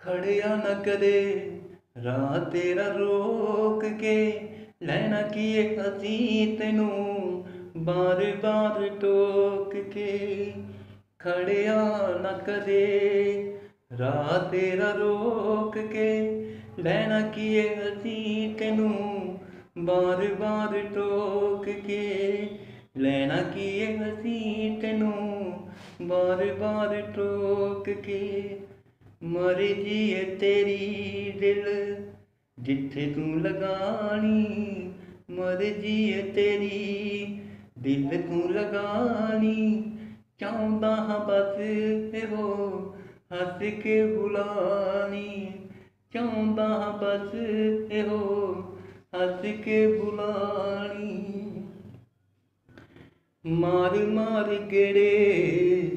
ਖੜਿਆ ਨਾ ਕਦੇ, ਰਾਹ ਤੇਰਾ ਰੋਕ ਕੇ। ਲੈਣਾ ਕੀ ਏ ਅਸੀਂ ਤੈਨੂੰ ਬਾਰ ਬਾਰ ਟੋਕ ਕੇ। ਖੜਿਆ ਨਾ ਕਦੇ, ਰਾਹ ਤੇਰਾ ਰੋਕ ਕੇ। ਲੈਣਾ ਕੀ ਏ ਅਸੀਂ ਤੈਨੂੰ ਬਾਰ ਬਾਰ ਟੋਕ ਕੇ। ਲੈਣਾ ਕੀ ਏ ਅਸੀਂ ਤੈਨੂੰ ਬਾਰ ਬਾਰ ਟੋਕ ਕੇ। ਮਰਜ਼ੀ ਏ ਤੇਰੀ ਦਿਲ, ਜਿੱਥੇ ਤੂੰ ਲਗਾਣੀ ਮਰਜ਼ੀ ਏ ਤੇਰੀ ਦਿਲ ਤੂੰ ਲਗਾਣੀ। ਚਾਹੁੰਦਾ ਹਾਂ ਬਸ ਇਹੋ ਹੱਸ ਕੇ ਬੁਲਾਣੀ। ਚਾਹੁੰਦਾ ਹਾਂ ਬਸ ਇਹੋ ਹੱਸ ਕੇ ਬੁਲਾਣੀ। ਮਾਰ ਮਾਰ ਗੜੇ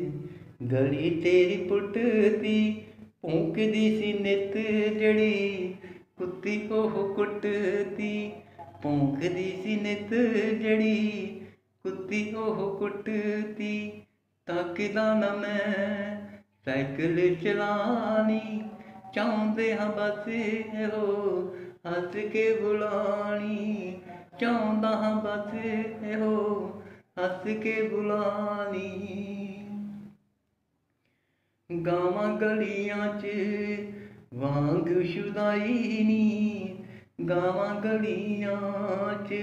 ਗਲੀ ਤੇਰੀ ਪੁੱਟਦੀ ਭੌਂਕਦੀ ਸੀ ਨਿਤ ਜੜੀ ਕੁੱਤੀ ਉਹ ਕੁੱਟਦੀ। ਭੌਂਕਦੀ ਸੀ ਨਿਤ ਜੜੀ ਕੁੱਤੀ ਉਹ ਕੁੱਟਦੀ। ਤੱਕਦਾ ਨਾ ਮੈਂ ਸਾਈਕਲ ਚਲਾਣੀ ਚਾਹੁੰਦੇ ਹਾਂ ਬਸ ਇਹੋ ਹੱਸ ਕੇ ਬੁਲਾਣੀ ਚਾਹੁੰਦਾ ਹਾਂ ਬਸ ਇਹੋ ਹੱਸ ਕੇ ਬੁਲਾਣੀ ਗਾਵਾਂ ਗਲੀਆਂ 'ਚ ਵਾਂਗ ਸ਼ੁਦਾਈ ਨੀ। ਗਾਵਾਂ ਗਲੀਆਂ 'ਚ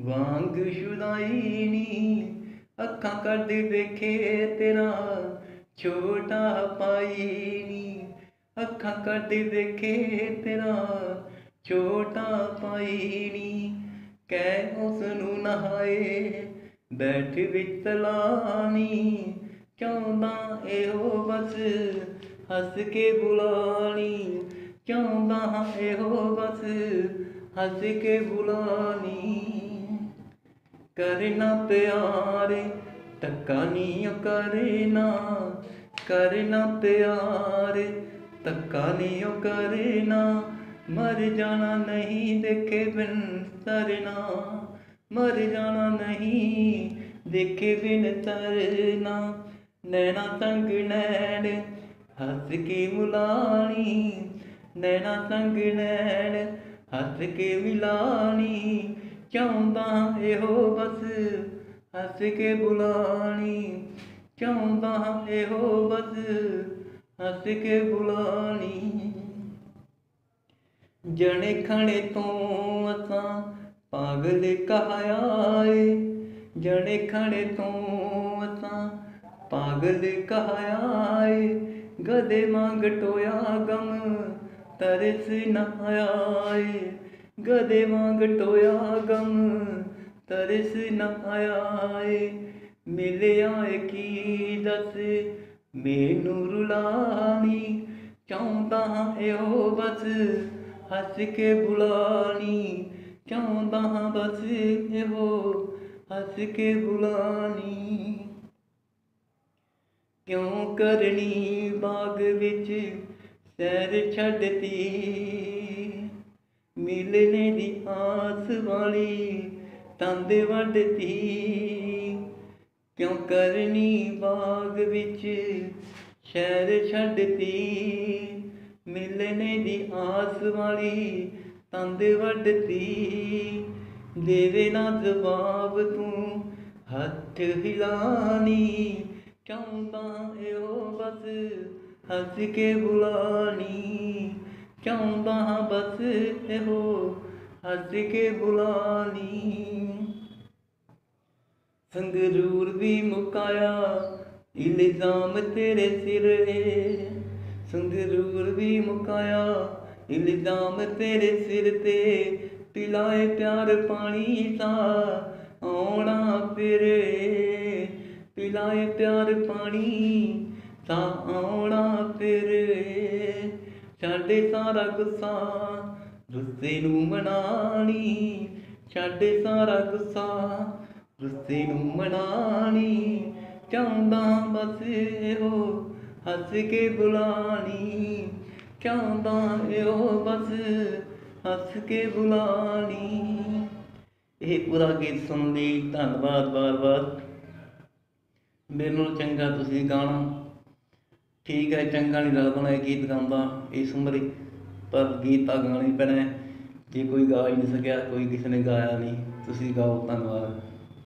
ਵਾਂਗ ਸ਼ੁਦਾਈ ਨੀ। ਅੱਖਾਂ ਕਰਦੇ ਵੇਖੇ ਤੇਰਾ ਛੋਟਾ ਪਾਈ ਨੀ। ਅੱਖਾਂ ਕਰਦੇ ਵੇਖੇ ਤੇਰਾ ਛੋਟਾ ਪਾਈ ਨੀ। ਕਹਿ ਉਸ ਨੂੰ ਨਹਾਏ, ਬੈਠ ਵਿੱਚ ਤਲਾਣੀ ਚਾਹੁੰਦਾ ਇਹੋ ਬਸ ਹੱਸ ਕੇ ਬੁਲਾਣੀ? ਚਾਹੁੰਦਾ ਹਾਂ ਇਹੋ ਬਸ ਹੱਸ ਕੇ ਬੁਲਾਣੀ? ਕਰਨਾ ਪਿਆਰ ਤੱਕਾ ਨਹੀਂ ਕਰਨਾ ਕਰਨਾ ਪਿਆਰ ਤੱਕਾ ਨਹੀਂ ਓ ਕਰਨਾ ਮਰ ਜਾਣਾ ਨਹੀਂ ਦੇਖੇ ਬਿਨ ਤਰਨਾ। ਮਰ ਜਾਣਾ ਨਹੀਂ ਦੇਖੇ ਬਿਨ ਤਰਨਾ। ਨੈਣਾ ਤੰਗ ਨੈਣ ਹੱਸ ਕੇ ਮੁਲਾਣੀ। ਨੈਣਾ ਤੰਗ ਨੈਣ ਹੱਸ ਕੇ ਮਿਲਾਣੀ। ਚਾਹੁੰਦਾ ਇਹੋ ਬਸ ਹੱਸ ਕੇ ਬੁਲਾਣੀ। ਚਾਹੁੰਦਾ ਇਹੋ ਬਸ ਹੱਸ ਕੇ ਬੁਲਾਣੀ। ਜਣੇ ਖਣੇ ਤੋਂ ਅਸਾਂ ਪਾਗਲ ਕਹਾਇਆ ਏ। ਜਣੇ ਖਣੇ ਤੋਂ ਅਸਾਂ ਪਾਗਲ ਕਹਾਇਆ ਏ ਗਦੇ ਮੰਗ ਟੋਇਆ ਗਮ, ਤਰਸ ਨਾ ਆਇਆ ਏ। ਗਦੇ ਮੰਗ ਟੋਇਆ ਗਮ, ਤਰਸ ਨਾ ਆਇਆ ਏ। ਮਿਲਿਆ ਏ ਕੀ ਦੱਸ, ਮੈਨੂੰ ਰੁਲਾਣੀ, ਚਾਹੁੰਦਾ ਇਹੋ ਬਸ, ਹੱਸ ਕੇ ਬੁਲਾਣੀ। ਚਾਹੁੰਦਾ ਬਸ ਇਹੋ, ਹੱਸ ਕੇ ਬੁਲਾਣੀ। ਕਿਉਂ ਕਰਨੀ ਬਾਗ ਵਿੱਚ ਸੈਰ ਛੱਡਤੀ? ਮਿਲਨੇ ਦੀ ਆਸ ਵਾਲੀ ਤੰਦ ਵੱਢਤੀ। ਕਿਉਂ ਕਰਨੀ ਬਾਗ ਵਿੱਚ ਸ਼ਹਿਰ ਛੱਡਤੀ? ਮਿਲਨੇ ਦੀ ਆਸ ਵਾਲੀ ਤੰਦ ਵੱਢਤੀ। ਦੇਵੇ ਨਾ ਜਵਾਬ ਤੂੰ ਹੱਥ ਹਿਲਾਨੀ। ਚਾਹੁੰਦਾ ਇਹੋ ਬਸ ਹੱਸ ਕੇ ਬੁਲਾਣੀ। ਚਾਹੁੰਦਾ ਬਸ ਇਹੋ ਹੱਸ ਕੇ ਬੁਲਾਣੀ। ਸੰਗਰੂਰ ਵੀ ਮੁਕਾਇਆ, ਇਲਜ਼ਾਮ ਤੇਰੇ ਸਿਰ ਏ ਸੰਗਰੂਰ ਵੀ ਮੁਕਾਇਆ, ਇਲਜ਼ਾਮ ਤੇਰੇ ਸਿਰ ਤੇ। ਪਿਲਾਏ ਪਿਆਰ ਪਾਣੀ ਸਾ ਆਉਣਾ ਫਿਰ। ਪਿਲਾਏ ਪਿਆਰ ਪਾਣੀ, ਤਾਂ ਆਉਣਾ ਫਿਰ ਛੱਡੇ ਸਾਰਾ ਗੁੱਸਾ, ਰੁੱਸੇ ਨੂੰ ਮਨਾਣੀ। ਛੱਡੇ ਸਾਰਾ ਗੁੱਸਾ, ਰੁੱਸੇ ਨੂੰ ਮਨਾਣੀ। ਚਾਹੁੰਦਾ ਬਸ ਇਹੋ ਹੱਸ ਕੇ ਬੁਲਾਣੀ। ਚਾਹੁੰਦਾ ਇਹੋ ਬਸ ਹੱਸ ਕੇ ਬੁਲਾਣੀ। ਇਹ ਪੂਰਾ ਗੀਤ ਸੁਣਨ ਲਈ ਧੰਨਵਾਦ ਬਾਰ-ਬਾਰ ਮੇਰੇ ਮੈਨੂੰ ਚੰਗਾ ਤੁਸੀਂ ਗਾਣਾ। ਠੀਕ ਹੈ, ਚੰਗਾ ਨਹੀਂ ਲੱਗਦਾ ਮੈਂ ਗੀਤ ਗਾਉਂਦਾ ਇਸ ਉਮਰੇ ਪਰ ਗੀਤ ਤਾਂ ਗਾਉਣਾ ਹੀ ਪੈਣਾ। ਜੇ ਕੋਈ ਗਾ ਹੀ ਨਹੀਂ ਸਕਿਆ, ਕੋਈ ਕਿਸੇ ਨੇ ਗਾਇਆ ਨਹੀਂ, ਤੁਸੀਂ ਗਾਓ ਧੰਨਵਾਦ।